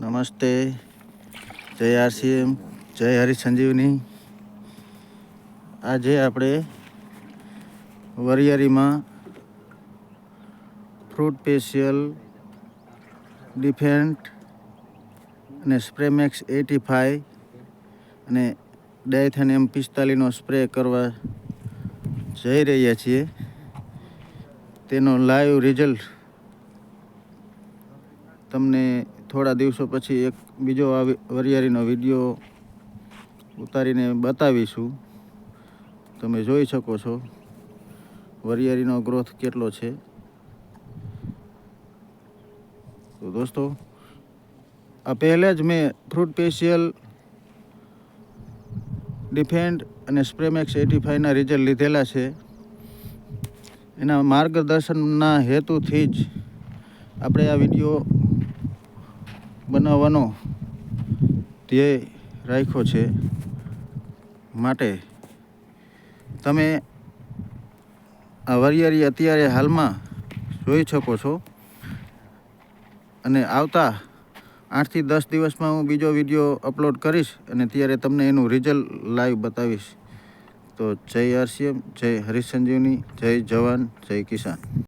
નમસ્તે. જય આરસીએમ, જય હરિ સંજીવની આજે આપણે વરિયારીમાં ફ્રૂટ પેશિયલ ડિફેન્ટ અને સ્પ્રેમેક્સ એટી ફાઈવ અને ડાયથન એમ પિસ્તાલીસનો સ્પ્રે કરવા જઈ રહ્યા છીએ. તેનો લાઈવ રિઝલ્ટ તમને થોડા દિવસો પછી એક બીજો આ વરિયાળીનો વીડિયો ઉતારીને બતાવીશું. તમે જોઈ શકો છો વરિયાળીનો ગ્રોથ કેટલો છે. તો દોસ્તો, આ પહેલાં જ મેં ફ્રૂટ પેશિયલ ડિફેન્ડ અને સ્પ્રેમેક્સ એટી ફાઈવના રિઝલ્ટ લીધેલા છે. એના માર્ગદર્શનના હેતુથી જ આપણે આ વીડિયો બનાવવાનો ધ્યેય રાખ્યો છે માટે તમે આ વરિયાળી અત્યારે હાલમાં જોઈ શકો છો. અને આવતા આઠથી દસ દિવસમાં હું બીજો વીડિયો અપલોડ કરીશ અને ત્યારે તમને એનું રિઝલ્ટ લાઈવ બતાવીશ. તો જય આરસીએમ, જય હરિસંજીવની જય જવાન, જય કિસાન.